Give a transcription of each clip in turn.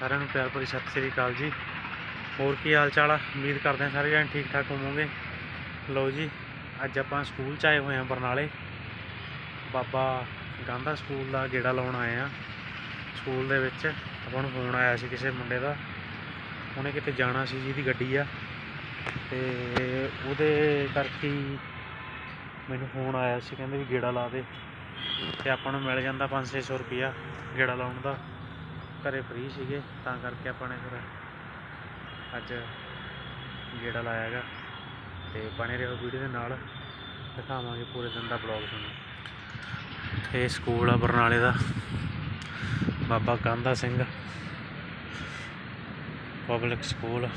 ਸਾਰਿਆਂ ਨੂੰ ਪਿਆਰ ਭਰੀ ਸਤਿ ਸ੍ਰੀ ਅਕਾਲ ਜੀ। ਹੋਰ ਕੀ ਹਾਲ ਚਾਲ ਆ? ਉਮੀਦ ਕਰਦੇ ਹਾਂ ਸਾਰੇ ਜਣੇ ਠੀਕ ਠਾਕ ਹੋਵੋਗੇ। ਲਓ ਜੀ, ਅੱਜ ਆਪਾਂ ਸਕੂਲ ਚ ਆਏ ਹੋਏ ਹਾਂ ਬਰਨਾਲੇ। ਬਾਬਾ ਗਾਂਧਾ ਸਕੂਲ ਦਾ ਗੇੜਾ ਲਾਉਣ ਆਏ ਆ ਸਕੂਲ ਦੇ ਵਿੱਚ ਆਪਾਂ ਨੂੰ ਫੋਨ ਆਇਆ ਸੀ ਕਿਸੇ ਮੁੰਡੇ ਦਾ। ਉਹਨੇ ਕਿਤੇ ਜਾਣਾ ਸੀ ਜਿਹਦੀ ਗੱਡੀ ਆ। ਤੇ ਉਹਦੇ ਕਰਕੇ ਮੈਨੂੰ ਫੋਨ ਆਇਆ ਸੀ, ਕਹਿੰਦੇ ਵੀ ਗੇੜਾ ਲਾ ਦੇ। ਤੇ ਆਪਾਂ ਨੂੰ ਮਿਲ ਜਾਂਦਾ 5-600 ਰੁਪਿਆ ਗੇੜਾ ਲਾਉਣ ਦਾ। ਘਰੇ ਫ੍ਰੀ ਸੀਗੇ, ਤਾਂ ਕਰਕੇ ਆਪਾਂ ਨੇ ਫਿਰ ਅੱਜ ਗੇੜਾ ਲਾਇਆ ਹੈਗਾ। ਤੇ ਬਣੇ ਰਹੋ ਵੀਡੀਓ ਦੇ ਨਾਲ, ਦਿਖਾਵਾਂਗੇ ਪੂਰੇ ਦਿਨ ਦਾ ਬਲੌਗ ਤੁਹਾਨੂੰ। ਇਹ ਸਕੂਲ ਆ ਬਰਨਾਲੇ ਦਾ। ਬਾਬਾ ਕਾਂਦਾ ਸਿੰਘ ਪਬਲਿਕ ਸਕੂਲ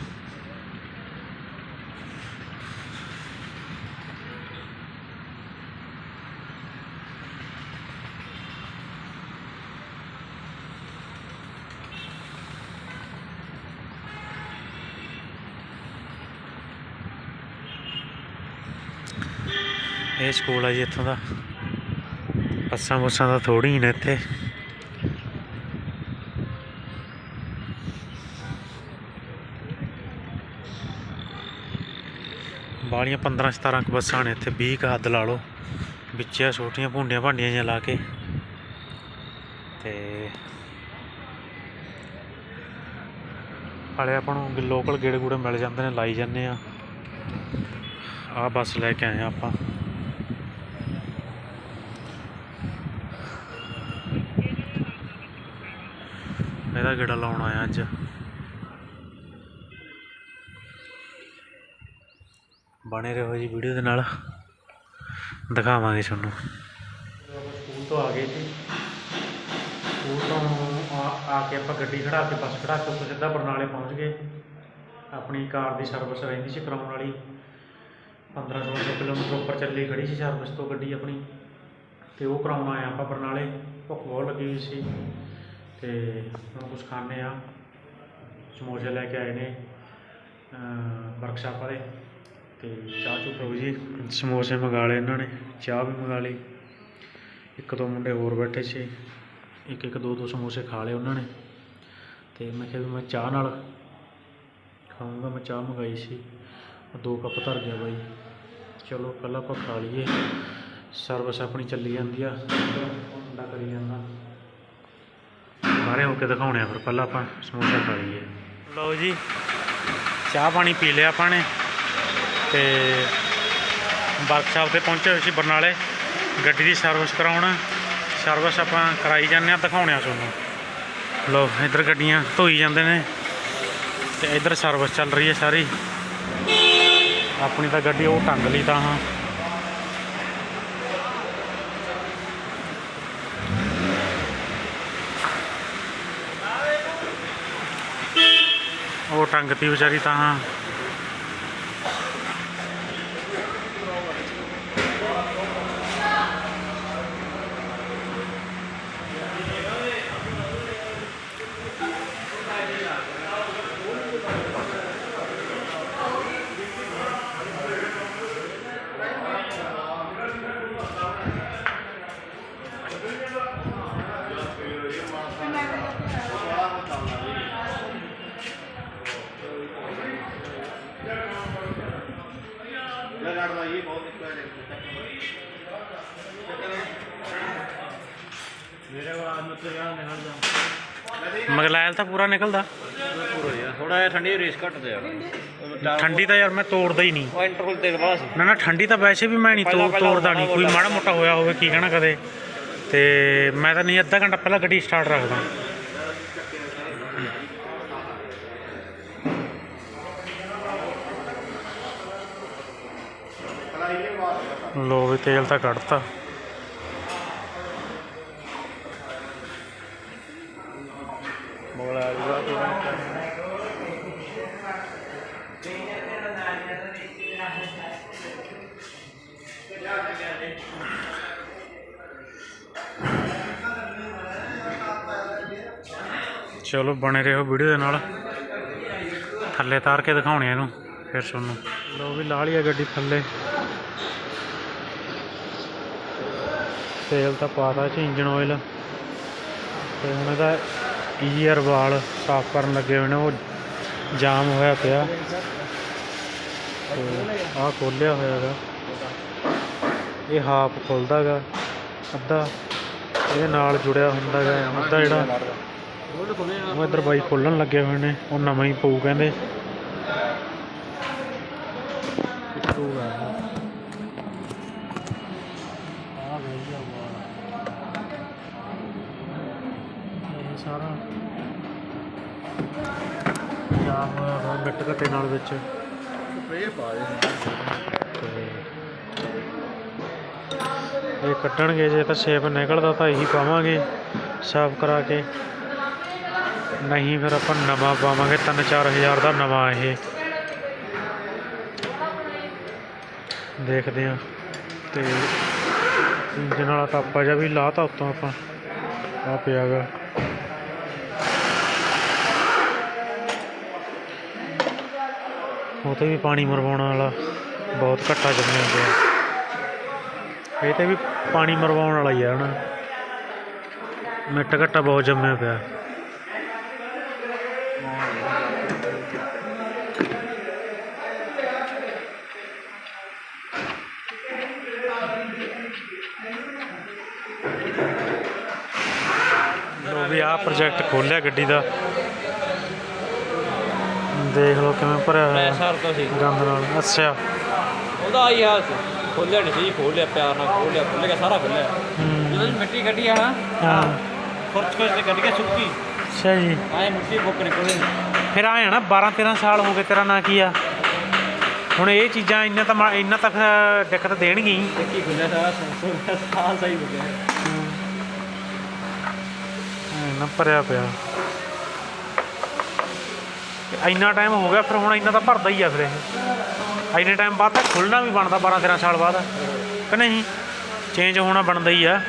ਇਹ ਸਕੂਲ ਆ ਜੀ ਇੱਥੋਂ ਦਾ। ਬੱਸਾਂ ਬੁੱਸਾਂ ਤਾਂ ਥੋੜੀ ਹੀ ਨੇ ਇੱਥੇ। ਬਾਲੀਆਂ 15 17 ਕੁ ਬੱਸਾਂ ਨੇ ਇੱਥੇ 20 ਕੁ ਹੱਦ ਲਾ ਲਓ। ਵਿੱਚ ਆ ਛੋਟੀਆਂ ਭੁੰਡੀਆਂ ਭਾਂਡੀਆਂ ਜਿਹੀਆਂ ਲਾ ਕੇ। ਤੇ ਹਾਲੇ ਆਪਾਂ ਨੂੰ ਲੋਕਲ ਗੇੜੇ ਗੂੜੇ ਮਿਲ ਜਾਂਦੇ ਨੇ, ਲਾਈ ਜਾਂਦੇ ਆ। ਆ ਬੱਸ ਲੈ ਕੇ ਆਏ ਆ ਆਪਾਂ। ਇਹਦਾ ਗੇੜਾ ਲਾਉਣ ਆਇਆ ਅੱਜ। ਬਣੇ ਰਹੋ ਜੀ ਵੀਡੀਓ ਦੇ ਨਾਲ। ਦਿਖਾਵਾਂਗੇ ਤੁਹਾਨੂੰ। ਸਕੂਲ ਤੋਂ ਆ ਗਏ ਸੀ, ਸਕੂਲ ਤੋਂ ਆ ਕੇ ਆਪਾਂ ਗੱਡੀ ਖੜਾ ਕੇ, ਬੱਸ ਖੜਾ ਕੇ, ਉੱਥੇ ਸਿੱਧਾ ਬਰਨਾਲੇ ਪਹੁੰਚ ਗਏ। ਆਪਣੀ ਕਾਰ ਦੀ ਸਰਵਿਸ ਰਹਿੰਦੀ ਸੀ ਕਰਾਉਣ ਵਾਲੀ। 15 1600 ਕਿਲੋਮੀਟਰ ਉੱਪਰ ਚੱਲੀ ਖੜੀ ਸੀ ਸਰਵਿਸ ਤੋਂ ਗੱਡੀ ਆਪਣੀ। ਤੇ ਉਹ ਕਰਾਉਣ ਆਏ ਆਪਾਂ ਬਰਨਾਲੇ। ਭੁੱਖ ਬਹੁਤ ਲੱਗੀ ਹੋਈ ਸੀ। ਤੇ ਹੁਣ ਕੁਝ ਖਾਣੇ ਆ ਸਮੋਸੇ ਲੈ ਕੇ ਆਏ ਨੇ ਵਰਕਸ਼ਾਪ ਵਾਲੇ ਤੇ ਚਾਹ ਚੂ ਪੀਓ ਜੀ। ਸਮੋਸੇ ਮੰਗਾ ਲਏ ਇਹਨਾਂ ਨੇ, ਚਾਹ ਵੀ ਮੰਗਾ ਲਈ। ਇੱਕ ਦੋ ਮੁੰਡੇ ਹੋਰ ਬੈਠੇ ਸੀ, ਇੱਕ ਇੱਕ ਦੋ ਦੋ ਸਮੋਸੇ ਖਾ ਲਏ ਉਹਨਾਂ ਨੇ। ਤੇ ਮੈਂ ਕਿਹਾ ਵੀ ਮੈਂ ਚਾਹ ਨਾਲ ਖਾਊਂਗਾ, ਮੈਂ ਚਾਹ ਮੰਗਾਈ ਸੀ। ਦੋ ਕੱਪ ਧਰ ਗਿਆ ਬਾਈ। ਚਲੋ ਪਹਿਲਾਂ ਆਪਾਂ ਖਾ ਲਈਏ। ਸਰਵਿਸ ਆਪਣੀ ਚੱਲੀ ਜਾਂਦੀ ਆ। ਮੁੰਡਾ ਕਰੀ ਜਾਂਦਾ। ਸਾਰੇ ਹੋ ਕੇ ਦਿਖਾਉਣੇ ਆ, ਫਿਰ ਪਹਿਲਾਂ ਆਪਾਂ ਸਮੋਸਾ ਖਾ ਲਈਏ। ਲਓ ਜੀ, ਚਾਹ ਪਾਣੀ ਪੀ ਲਿਆ ਆਪਾਂ ਨੇ ਤੇ ਵਰਕਸ਼ਾਪ ਤੇ ਪਹੁੰਚੇ ਹੋਏ ਸੀ ਬਰਨਾਲੇ। ਗੱਡੀ ਦੀ ਸਰਵਿਸ ਕਰਾਉਣ। ਸਰਵਿਸ ਆਪਾਂ ਕਰਾਈ ਜਾਂਦੇ ਆ ਦਿਖਾਉਣੇ ਆ ਤੁਹਾਨੂੰ। ਲਓ, ਇੱਧਰ ਗੱਡੀਆਂ ਧੋਈ ਜਾਂਦੇ ਨੇ ਤੇ ਇੱਧਰ ਸਰਵਿਸ ਚੱਲ ਰਹੀ ਹੈ ਸਾਰੀ। ਆਪਣੀ ਤਾਂ ਗੱਡੀ ਉਹ ਟੰਗ ਲਈ ਤਾਂ ਹਾਂ। ਉਹ ਟੰਗਤੀ ਵਿਚਾਰੀ ਤਾਂ। ਹਾਂ ਮਗਲਾਇਲ ਤਾਂ ਪੂਰਾ ਨਿਕਲਦਾ। ਥੋੜਾ ਜਿਹਾ ਠੰਡੀ ਰੇਸ ਘੱਟ ਤੇ ਯਾਰ ਠੰਡੀ ਤਾਂ ਯਾਰ ਮੈਂ ਤੋੜਦਾ ਹੀ ਨਹੀਂ। ਇੰਟਰਵਲ ਨਾ ਨਾ ਠੰਡੀ ਤਾਂ ਵੈਸੇ ਵੀ ਮੈਂ ਨਹੀਂ ਤੋੜ ਤੋੜਦਾ ਨਹੀਂ। ਕੋਈ ਮਾੜਾ ਮੋਟਾ ਹੋਇਆ ਹੋਵੇ ਕੀ ਕਹਿਣਾ ਕਦੇ। ਤੇ ਮੈਂ ਤਾਂ ਨਹੀਂ ਅੱਧਾ ਘੰਟਾ ਪਹਿਲਾਂ ਗੱਡੀ ਸਟਾਰਟ ਰੱਖਦਾ। ਲੋ ਵੀ ਤੇਲ ਤਾਂ ਕੱਢਤਾ। ਚਲੋ ਬਣੇ ਰਹੋ ਵੀਡੀਓ ਦੇ ਨਾਲ। ਥੱਲੇ ਤਾਰ ਕੇ ਦਿਖਾਉਣੇ ਇਹਨੂੰ ਫਿਰ ਤੁਹਾਨੂੰ। ਲੋ ਵੀ ਲਾ ਲਈ ਆ ਗੱਡੀ ਥੱਲੇ। ਤੇਲ ਤਾਂ ਪਾਤਾ ਚ ਇੰਜਨ ਆਇਲ ਤੇ ਹੁਣ ਇਹਦਾ ਈਅਰ ਵਾਲ ਸਾਫ਼ ਕਰਨ ਲੱਗੇ ਹੋਏ ਨੇ, ਉਹ ਜਾਮ ਹੋਇਆ ਪਿਆ। ਆ ਖੋਲਿਆ ਹੋਇਆ ਹੈਗਾ। ਇਹ ਹਾਫ ਖੁੱਲਦਾ ਗਾ ਅੱਧਾ ਇਹਦੇ ਨਾਲ ਜੁੜਿਆ ਹੁੰਦਾ ਗਾ ਅੱਧਾ ਜਿਹੜਾ ਉਹ ਇੱਧਰ ਬਾਈ ਖੋਲਣ ਲੱਗੇ ਹੋਏ ਨੇ, ਉਹ ਨਵਾਂ ਹੀ ਪਊ ਕਹਿੰਦੇ। ਟੁੱਟੂਗਾ ਮਿੱਟ ਘੱਟੇ ਨਾਲ ਵਿੱਚ। ਸਪਰੇਅ ਪਾ ਦੇ ਇਹ ਕੱਢਣਗੇ ਜੇ ਤਾਂ ਸ਼ੇਪ ਨਿਕਲਦਾ ਤਾਂ ਇਹੀ ਪਾਵਾਂਗੇ ਸਾਫ਼ ਕਰਾ ਕੇ। ਨਹੀਂ ਫਿਰ ਆਪਾਂ ਨਵਾਂ ਪਾਵਾਂਗੇ 3-4000 ਦਾ ਨਵਾਂ ਇਹ। ਦੇਖਦੇ ਆ ਤੇ ਇੰਜਨ ਵਾਲਾ ਤਾਪਾ ਜਿਹਾ ਵੀ ਲਾਤਾ ਉੱਤੋਂ ਆਪਾਂ। ਆ ਪਿਆਗਾ ਉਹ ਵੀ ਪਾਣੀ ਮਰਵਾਉਣ ਵਾਲਾ ਬਹੁਤ ਘੱਟਾ ਜੰਮਿਆ ਪਿਆ। ਇਹ ਤੇ ਵੀ ਪਾਣੀ ਮਰਵਾਉਣ ਵਾਲਾ ਹੀ ਆ ਹਨਾ। ਮਿੱਟ ਘੱਟਾ ਬਹੁਤ ਜੰਮਿਆ ਪਿਆ। ਲੋ ਵੀ ਆਹ ਪ੍ਰੋਜੈਕਟ ਖੋਲਿਆ ਗੱਡੀ ਦਾ। ਦੇਖ ਲਓ ਕਿਵੇਂ ਭਰਿਆ ਹੋਇਆ ਪ੍ਰੈਸ਼ਰ ਤੋਂ ਸੀ। ਗੰਦ ਨਾਲ। ਅੱਛਾ। ਉਹਦਾ ਆਈ ਹਾਲ ਸੀ। ਖੋਲਿਆ ਨਹੀਂ ਸੀ ਖੋਲ ਲਿਆ ਪਿਆਰ ਨਾਲ ਖੋਲ ਲਿਆ ਖੁੱਲ ਗਿਆ ਸਾਰਾ ਖੁੱਲਿਆ। ਹੂੰ। ਜਦੋਂ ਅਸੀਂ ਮਿੱਟੀ ਕੱਢੀ ਆ ਨਾ ਹਾਂ। ਖੁਰਚ ਖੁਰਚ ਤੇ ਕੱਢ ਕੇ ਸੁੱਕੀ। ਅੱਛਾ ਜੀ। ਆਏ ਮਿੱਟੀ ਬੁੱਕ ਨਿਕਲੇ ਫਿਰ ਆਏ ਆ ਨਾ 12 13 ਸਾਲ ਹੋ ਗਏ ਤੇਰਾ ਨਾਂ ਕੀ ਆ? ਹੁਣ ਇਹ ਚੀਜ਼ਾਂ ਇੰਨਾ ਤਾਂ ਮਾ- ਇੰਨਾ ਤਾਂ ਫਿਰ ਦਿੱਕਤ ਦੇਣਗੀ ਹੀ। ਦੇਖੀ ਖੁੱਲਿਆ ਸਾਰਾ ਸੰਸੋ ਸਾਲ ਸਹੀ ਹੋ ਗਿਆ। ਇੰਨਾ ਭਰਿਆ ਪਿਆ। ਇੰਨਾ ਟਾਈਮ ਹੋ ਗਿਆ, ਫਿਰ ਹੁਣ ਇੰਨਾ ਤਾਂ ਭਰਦਾ ਹੀ ਆ ਫਿਰ ਇਹ। ਇੰਨੇ ਟਾਈਮ ਬਾਅਦ ਤਾਂ ਖੁੱਲਣਾ ਵੀ ਬਣਦਾ 12 13 ਸਾਲ ਬਾਅਦ। ਕਿ ਨਹੀਂ? ਚੇਂਜ ਹੋਣਾ ਬਣਦਾ ਹੀ ਆ।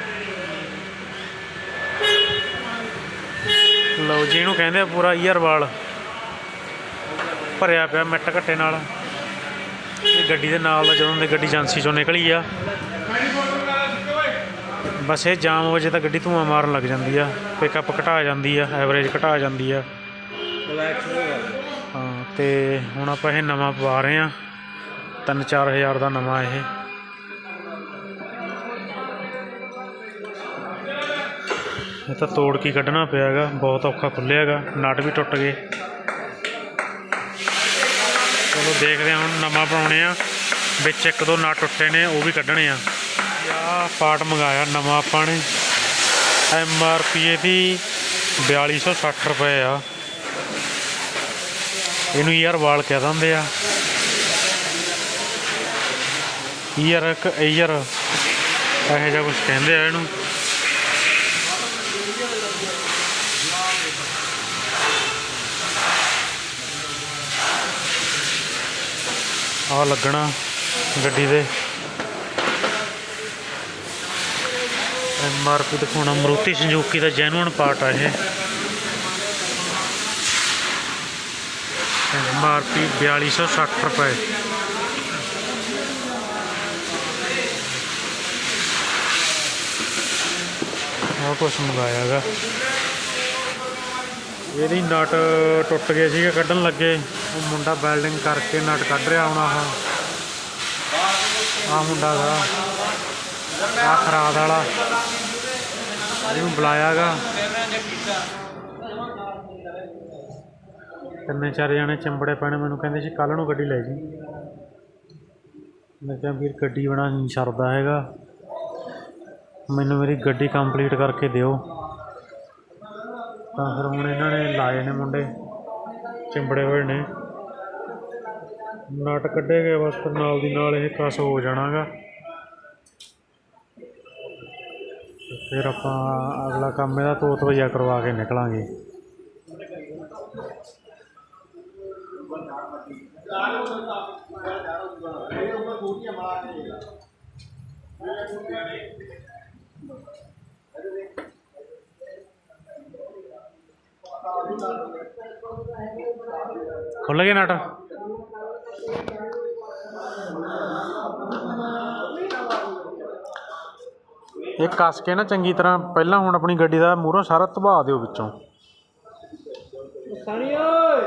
ਲਓ ਜੀ, ਇਹਨੂੰ ਕਹਿੰਦੇ ਆ ਪੂਰਾ ਈਅਰ ਵਾਲ। ਭਰਿਆ ਪਿਆ ਮਿੱਟ ਘੱਟੇ ਨਾਲ। ਇਹ ਗੱਡੀ ਦੇ ਨਾਲ ਦਾ ਜਦੋਂ ਦੀ ਗੱਡੀ ਏਜੰਸੀ ਚੋਂ ਨਿਕਲੀ ਆ। ਬਸ ਇਹ ਜਾਮ ਵਜੇ ਤਾਂ ਗੱਡੀ ਧੂਆਂ ਮਾਰਨ ਲੱਗ ਜਾਂਦੀ ਆ। ਪਿਕਅਪ ਘਟਾ ਜਾਂਦੀ ਆ ਐਵਰੇਜ ਘਟਾ ਜਾਂਦੀ ਆ। ਰਿਲੈਕਸ ਹੋ ਗਿਆ ਹਾਂ, ਤੇ ਹੁਣ ਆਪਾਂ ਇਹ ਨਵਾਂ ਪਵਾ ਰਹੇ ਆ 3-4000 ਦਾ ਨਵਾਂ ਇਹ। ਇਹ ਤਾਂ ਤੋੜ ਕੇ ਕੱਢਣਾ ਪਿਆ ਹੈਗਾ ਬਹੁਤ ਔਖਾ ਖੁੱਲਿਆ ਹੈਗਾ, ਨਟ ਵੀ ਟੁੱਟ ਗਏ। ਚਲੋ ਦੇਖਦੇ ਹਾਂ ਹੁਣ ਨਵਾਂ ਪਾਉਣੇ ਆ। ਵਿੱਚ ਇੱਕ ਦੋ ਨਟ ਟੁੱਟੇ ਨੇ, ਉਹ ਵੀ ਕੱਢਣੇ ਆ। ਆ ਪਾਰਟ ਮੰਗਾਇਆ ਨਵਾਂ ਆਪਾਂ ਨੇ। ਐਮ ਆਰ ਪੀ ਇਹਦੀ 4260 ਰੁਪਏ ਆ। ਇਹਨੂੰ ਈਅਰ ਵਾਲ ਕਹਿ ਦਿੰਦੇ ਆ। ਈਅਰ ਇੱਕ ਈਅਰ ਇਹੋ ਜਿਹਾ ਕੁਝ ਕਹਿੰਦੇ ਆ ਇਹਨੂੰ। ਆ ਲੱਗਣਾ ਗੱਡੀ ਦੇ। ਐਮ ਆਰ ਪੀ ਦਿਖਾਉਣਾ, ਮਰੂਤੀ ਸੰਜੂਕੀ ਦਾ ਜੈਨੂਅਨ ਪਾਰਟ ਆ ਇਹ। ਐਮ ਆਰ ਪੀ 4260 ਰੁਪਏ। ਆਹ ਕੁਛ ਮੰਗਾਇਆ ਹੈਗਾ ਇਹਦੀ ਨਟ ਟੁੱਟ ਗਏ ਸੀਗੇ, ਕੱਢਣ ਲੱਗੇ। ਉਹ ਮੁੰਡਾ ਵੈਲਡਿੰਗ ਕਰਕੇ ਨਟ ਕੱਢ ਰਿਹਾ ਹੁਣ ਆਹ। ਆਹ ਮੁੰਡਾ ਦਾ ਆਹ ਖਰਾਦ ਵਾਲਾ। ਇਹਨੂੰ ਬੁਲਾਇਆਗਾ ਤਿੰਨੇ ਚਾਰ ਜਣੇ ਚੰਬੜੇ ਪੈਣੇ, ਮੈਨੂੰ ਕਹਿੰਦੇ ਸੀ ਕੱਲ ਨੂੰ ਗੱਡੀ ਲੈ ਜੀ। ਮੈਂ ਕਿਹਾ ਵੀਰ ਗੱਡੀ ਬਣਾ ਨਹੀਂ ਸਰਦਾ ਹੈਗਾ। ਮੈਨੂੰ ਮੇਰੀ ਗੱਡੀ ਕੰਪਲੀਟ ਕਰਕੇ ਦਿਓ। ਤਾਂ ਫਿਰ ਹੁਣ ਇਹਨਾਂ ਨੇ ਲਾਏ ਨੇ ਮੁੰਡੇ, ਚਿੰਬੜੇ ਹੋਏ ਨੇ। ਨਟ ਕੱਢੇ ਗਏ ਬਸ ਨਾਲ ਦੀ ਨਾਲ ਇਹ ਕਸ ਹੋ ਜਾਣਾਗਾ। ਫਿਰ ਆਪਾਂ ਅਗਲਾ ਕੰਮ ਇਹਦਾ ਤੋਤ ਵਜਾ ਕਰਵਾ ਕੇ ਨਿਕਲਾਂਗੇ। ਖੁੱਲ ਗਿਆ ਨਟ ਇਹ ਕੱਸ ਕੇ ਨਾ ਚੰਗੀ ਤਰ੍ਹਾਂ ਪਹਿਲਾਂ ਹੁਣ ਆਪਣੀ ਗੱਡੀ ਦਾ ਮੂਹਰੋਂ ਸਾਰਾ ਧਵਾ ਦਿਓ ਵਿੱਚੋਂ। ਸਣੀ ਓਏ!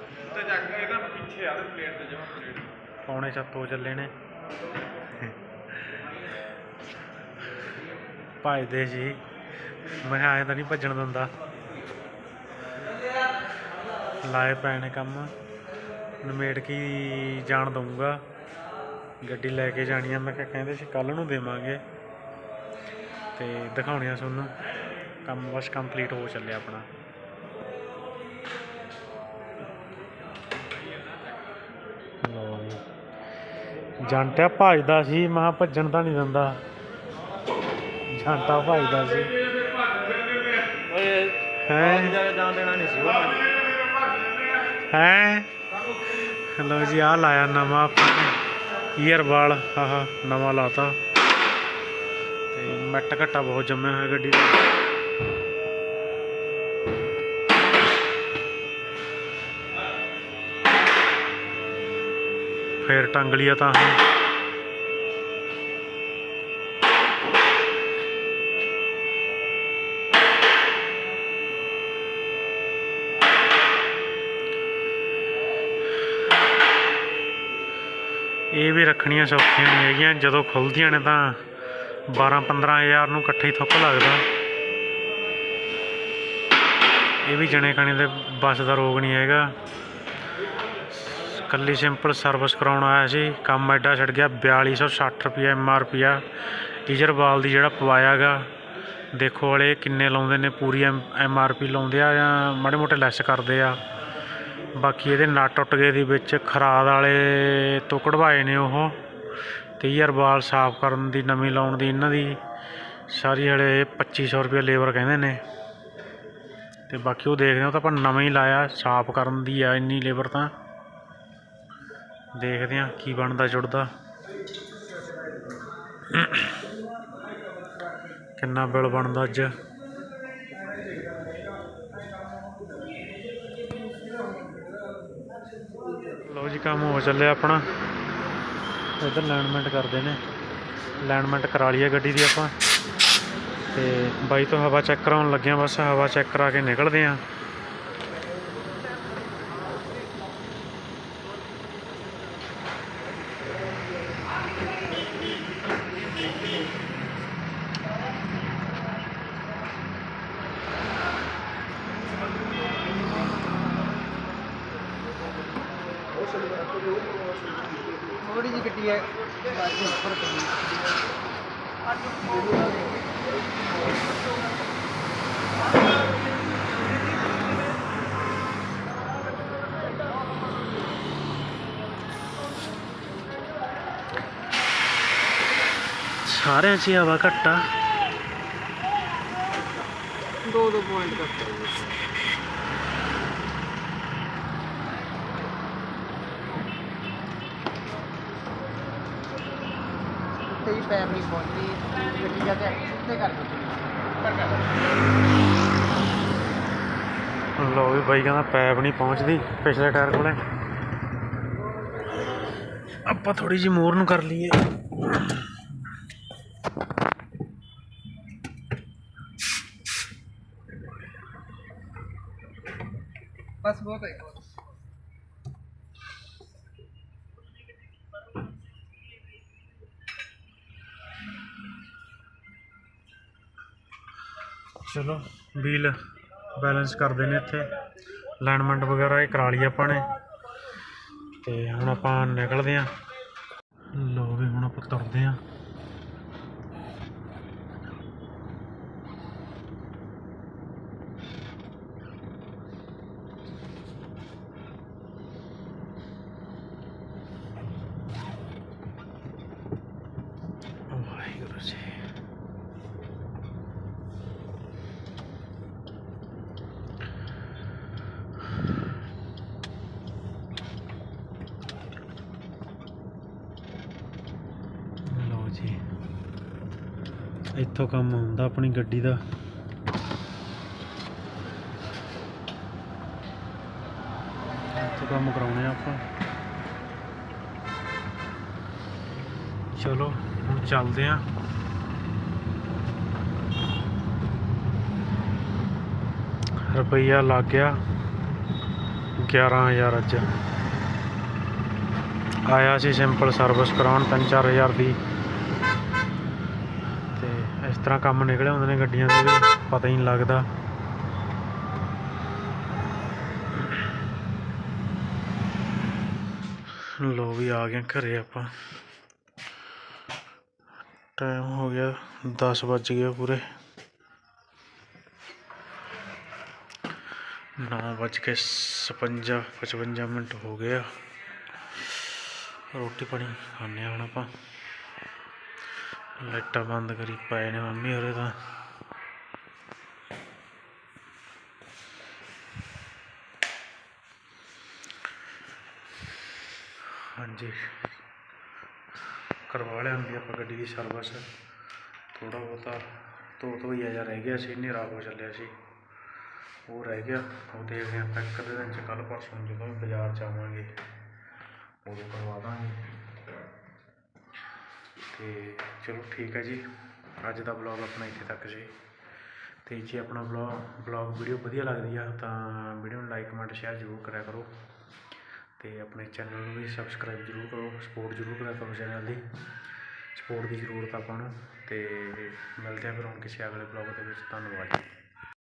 ਪੌਣੇ ਸੱਤ ਹੋ ਚੱਲੇ ਨੇ। ਭੱਜਦੇ ਜੀ, ਮੈਂ ਆਏ ਤਾਂ ਨਹੀਂ ਭੱਜਣ ਦਿੰਦਾ। ਲਾਏ ਪੈਣੇ ਕੰਮ, ਨਿਮੇੜ ਕੇ ਜਾਣ ਦਊਂਗਾ। ਗੱਡੀ ਲੈ ਕੇ ਜਾਣੀ ਆ, ਮੈਂ ਕਿਹਾ ਕਹਿੰਦੇ ਸੀ ਕੱਲ ਨੂੰ ਦੇਵਾਂਗੇ। ਤੇ ਦਿਖਾਉਣੇ ਆ ਤੁਹਾਨੂੰ, ਕੰਮ ਬਸ ਕੰਪਲੀਟ ਹੋ ਚੱਲਿਆ ਆਪਣਾ। ਜੀ ਜੰਟਾ ਭੱਜਦਾ ਸੀ ਮੈਂ ਭੱਜਣ ਤਾਂ ਨਹੀਂ ਦਿੰਦਾ। ਜੰਟਾ ਭੱਜਦਾ ਸੀ। ਓਏ ਹੈ? ਜਾ ਜਾਣ ਦੇਣਾ ਨਹੀਂ ਸੀ ਉਹ ਹੈ? ਲਓ ਜੀ ਆ ਲਾਇਆ ਨਵਾਂ ਆਪਾਂ ਨੇ ਈਅਰਬਾਲ ਆਹ ਨਵਾਂ ਲਾਤਾ। ਤੇ ਮੈਟ ਘੱਟਾ ਬਹੁਤ ਜੰਮਿਆ ਹੋਇਆ ਗੱਡੀ ਦਾ। ਫੇਰ ਟੰਗ ਲਿਆ ਤਾਂ ਇਹ ਵੀ ਰੱਖਣੀਆਂ ਸੌਖੀਆਂ ਨਹੀਂ ਹੈਗੀਆਂ। ਜਦੋਂ ਖੁੱਲਦੀਆਂ ਨੇ ਤਾਂ 12 15000 ਨੂੰ ਇਕੱਠੇ ਹੀ ਥੁੱਕ ਲੱਗਦਾ। ਇਹ ਵੀ ਜਣੇ ਖਾਣੇ ਦੇ ਬਸ ਦਾ ਰੋਗ ਨਹੀਂ ਹੈਗਾ। ਕੱਲੀ ਸਿੰਪਲ ਸਰਵਿਸ ਕਰਾਉਣ ਆਇਆ ਸੀ। ਕੰਮ ਐਡਾ ਛੱਡ ਗਿਆ 4260 ਰੁਪਏ ਪੀ ਆ। ਈਜਰਵਾਲ ਦੀ ਜਿਹੜਾ ਪਵਾਇਆਗਾ ਦੇਖੋ ਵਾਲੇ ਕਿੰਨੇ ਲਾਉਂਦੇ ਨੇ, ਪੂਰੀ ਐਮ ਆਰ ਪੀ ਲਾਉਂਦੇ ਆ ਜਾਂ ਮਾੜੇ ਮੋਟੇ ਲੈਸ ਕਰਦੇ ਆ। ਬਾਕੀ ਇਹਦੇ ਨਟ ਟੁੱਟ ਗਏ ਦੀ ਵਿੱਚ ਖਰਾਦ ਵਾਲੇ ਤੋਂ ਕਢਵਾਏ ਨੇ ਉਹ। ਤੇ ਬਾਲ ਸਾਫ਼ ਕਰਨ ਦੀ, ਨਵੀਂ ਲਾਉਣ ਦੀ ਇਹਨਾਂ ਦੀ, ਸਾਰੀ ਹਲੇ 2500 ਰੁਪਏ ਲੇਬਰ ਕਹਿੰਦੇ ਨੇ। ਤੇ ਬਾਕੀ ਉਹ ਦੇਖਦੇ ਹਾਂ, ਉਹ ਤਾਂ ਆਪਾਂ ਨਵਾਂ ਹੀ ਲਾਇਆ, ਸਾਫ਼ ਕਰਨ ਦੀ ਆ ਇੰਨੀ ਲੇਬਰ ਤਾਂ। ਦੇਖਦੇ ਹਾਂ ਕੀ ਬਣਦਾ ਜੁੜਦਾ। ਕਿੰਨਾ ਬਿੱਲ ਬਣਦਾ ਅੱਜ। ਲਓ ਜੀ ਕੰਮ ਹੋ ਚੱਲਿਆ ਆਪਣਾ। ਇੱਧਰ ਅਲਾਈਨਮੈਂਟ ਕਰਦੇ ਨੇ। ਅਲਾਈਨਮੈਂਟ ਕਰਾ ਲਈ ਗੱਡੀ ਦੀ ਆਪਾਂ। ਤੇ ਬਾਈ ਤੋਂ ਹਵਾ ਚੈੱਕ ਕਰਾਉਣ ਲੱਗਿਆ ਬਸ। ਹਵਾ ਚੈੱਕ ਕਰਾ ਕੇ ਨਿਕਲਦੇ ਆਂ ਥੋੜੀ ਜਿਹੀ ਗੱਡੀ ਹੈ। ਬਾਕੀ ਉੱਪਰ ਕਰਨੀ ਸਾਰਿਆਂ 'ਚ ਹੀ ਹਵਾ ਘੱਟ ਆ। ਦੋ ਦੋ ਪੁਆਇੰਟ ਉੱਤੇ ਹੀ ਪੈਰ ਨਹੀਂ ਪਹੁੰਚਦੀ, ਗੱਡੀ ਜਾ ਕੇ ਉੱਤੇ ਕਰ ਦਿੱਤੀ ਲੋ ਵੀ ਬਾਈ ਕਹਿੰਦਾ ਪੈਪ ਨਹੀਂ ਪਹੁੰਚਦੀ ਪਿਛਲੇ ਟਾਇਰ ਕੋਲੇ। ਆਪਾਂ ਥੋੜੀ ਜਿਹੀ ਮੋਰ ਨੂੰ ਕਰ ਲਈਏ। ਚਲੋ ਵੀਲ ਬੈਲੈਂਸ ਕਰਦੇ ਨੇ ਇੱਥੇ। ਅਲਾਈਨਮੈਂਟ ਵਗੈਰਾ ਇਹ ਕਰਾ ਲਈ ਆਪਾਂ ਨੇ। ਤੇ ਹੁਣ ਆਪਾਂ ਨਿਕਲਦੇ ਆਂ ਲੋ ਵੀ ਹੁਣ ਆਪਾਂ ਤੁਰਦੇ ਆਂ ਵਾਹਿਗੁਰੂ ਜੀ ਇੱਥੋਂ ਕੰਮ ਹੁੰਦਾ ਆਪਣੀ ਗੱਡੀ ਦਾ। ਇੱਥੋਂ ਕੰਮ ਕਰਾਉਣੇ ਆ ਆਪਾਂ। ਚਲੋ, ਹੁਣ ਚੱਲਦੇ ਆਂ। ਰੁਪਈਆ ਲੱਗ ਗਿਆ 11000 ਅੱਜ। ਆਇਆ ਸੀ ਸਿੰਪਲ ਸਰਵਿਸ ਕਰਾਉਣ 3-4000 ਦੀ। ਤਰ੍ਹਾਂ ਕੰਮ ਨਿਕਲੇ ਹੁੰਦੇ ਨੇ ਗੱਡੀਆਂ ਦੇ ਵੀ, ਪਤਾ ਹੀ ਨਹੀਂ ਲੱਗਦਾ। ਲੋ ਵੀ ਆ ਗਏ ਘਰੇ ਆਪਾਂ। ਟਾਈਮ ਹੋ ਗਿਆ 10 ਵੱਜ ਗਏ ਪੂਰੇ। 9 ਵੱਜ ਕੇ 56 55 ਮਿੰਟ ਹੋ ਗਿਆ ਰੋਟੀ ਪਾਣੀ ਖਾਣੇ ਹੁਣ ਆਪਾਂ। ਲਾਈਟਾਂ ਬੰਦ ਕਰੀ ਪਏ ਨੇ ਮੰਮੀ ਹੋਰੇ ਤਾਂ। ਹਾਂਜੀ। ਕਰਵਾ ਲਿਆ ਲਿਆਂਦੀ ਆਪਾਂ ਗੱਡੀ ਦੀ ਸਰਵਿਸ। ਥੋੜਾ ਬਹੁਤਾ ਧੋ ਧੋਈਆ ਜਿਹਾ ਰਹਿ ਗਿਆ ਸੀ, ਹਨੇਰਾ ਹੋ ਚੱਲਿਆ ਸੀ। ਉਹ ਰਹਿ ਗਿਆ। ਉਹ ਦੇਖਦੇ ਆਪਾਂ ਇੱਕ ਦਿਨ ਚ ਕੱਲ ਪਰਸੋਂ ਜਦੋਂ ਵੀ ਬਾਜ਼ਾਰ ਚ ਆਵਾਂਗੇ ਉਦੋਂ ਕਰਵਾ ਦਾਂਗੇ। ਤੇ ਚਲੋ ਠੀਕ ਹੈ ਜੀ। ਅੱਜ ਦਾ ਵਲੌਗ ਆਪਣਾ ਇੱਥੇ ਤੱਕ ਜੀ। ਤੇ ਜੇ ਆਪਣਾ ਵਲੌਗ ਵਲੌਗ ਵੀਡੀਓ ਵਧੀਆ ਲੱਗਦੀ ਆ, ਤਾਂ ਵੀਡੀਓ ਨੂੰ ਲਾਈਕ ਕਮੈਂਟ ਸ਼ੇਅਰ ਜ਼ਰੂਰ ਕਰਿਆ ਕਰੋ। ਤੇ ਆਪਣੇ ਚੈਨਲ ਨੂੰ ਵੀ ਸਬਸਕ੍ਰਾਈਬ ਜ਼ਰੂਰ ਕਰੋ ਸਪੋਰਟ ਜ਼ਰੂਰ ਕਰਿਆ ਕਰੋ ਚੈਨਲ ਦੀ। ਸਪੋਰਟ ਦੀ ਜ਼ਰੂਰਤ ਆਪਾਂ ਨੂੰ। ਤੇ ਮਿਲਦੇ ਆ ਫਿਰ ਹੁਣ ਕਿਸੇ ਅਗਲੇ ਵਲੌਗ ਦੇ ਵਿੱਚ। ਧੰਨਵਾਦ ਜੀ।